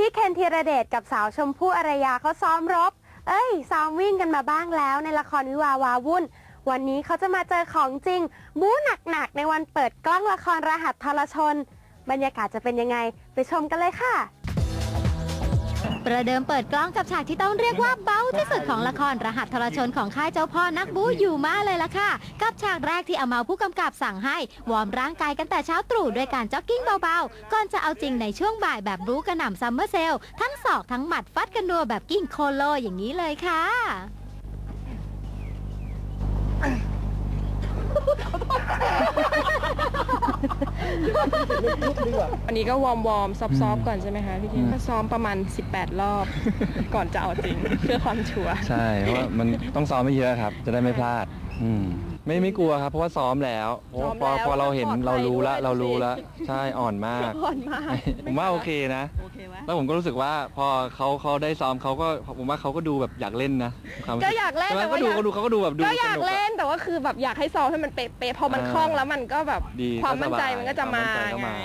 พี่เคนธีรเดชกับสาวชมพู่อารยาเขาซ้อมรบ เอ้ย ซ้อมวิ่งกันมาบ้างแล้วในละครวิวาวาวุ่น วันนี้เขาจะมาเจอของจริง บู๊หนักๆ ในวันเปิดกล้องละครรหัสทรชน บรรยากาศจะเป็นยังไง ไปชมกันเลยค่ะ ประเดิมเปิดกล้องกับฉากที่ต้องเรียกว่าเบ้าที่สุดของละครรหัสทรชนของค่ายเจ้าพ่อนักบู๊อยู่มาเลยล่ะค่ะ กับฉากแรกที่เอามาผู้กำกับสั่งให้ วอร์มร่างกายกันแต่เช้าตรู่ด้วยการจ็อกกิ้งเบาๆ ก่อนจะเอาจริงในช่วงบ่ายแบบบู๊กระหน่ำซัมเมอร์เซลทั้งศอกทั้งหมัดฟัดกันนัวแบบกิ้งโคโลอย่างนี้เลยค่ะ อันนี้ก็วอร์มวอร์มซอฟซอฟก่อนใช่ไหมคะพี่ทินก็ซ้อมประมาณ 18 รอบ ก่อนจะเอาจริงเพื่อความชัวร์ใช่เพราะว่ามันต้องซ้อมไม่เยอะครับ จะได้ไม่พลาด อืมไม่ไม่กลัวครับ เพราะว่าซ้อมแล้วเพราะว่าพอพอเราเห็นเรารู้ละเรารู้ละใช่อ่อนมาก อ่อนมากผมว่าโอเคนะแล้วผมก็รู้สึกว่าพอเขาเขาได้ซ้อมเขาก็ผมว่าเขาก็ดูแบบอยากเล่นนะควมรู้สึก็อยากเล่นใช่ไหมแต่ก็ว่าดูอยากเขาดูเขาก็ดูแบบดูก็อยากสนุะเล่นแต่ว่าคือแบบอยากให้ซ้อมให้มันเป๊ะๆพอมันอ่าคล่องแล้วมันก็แบบดีความก็สมั่นใจบยมันก็จะควมานใจก็ไงมา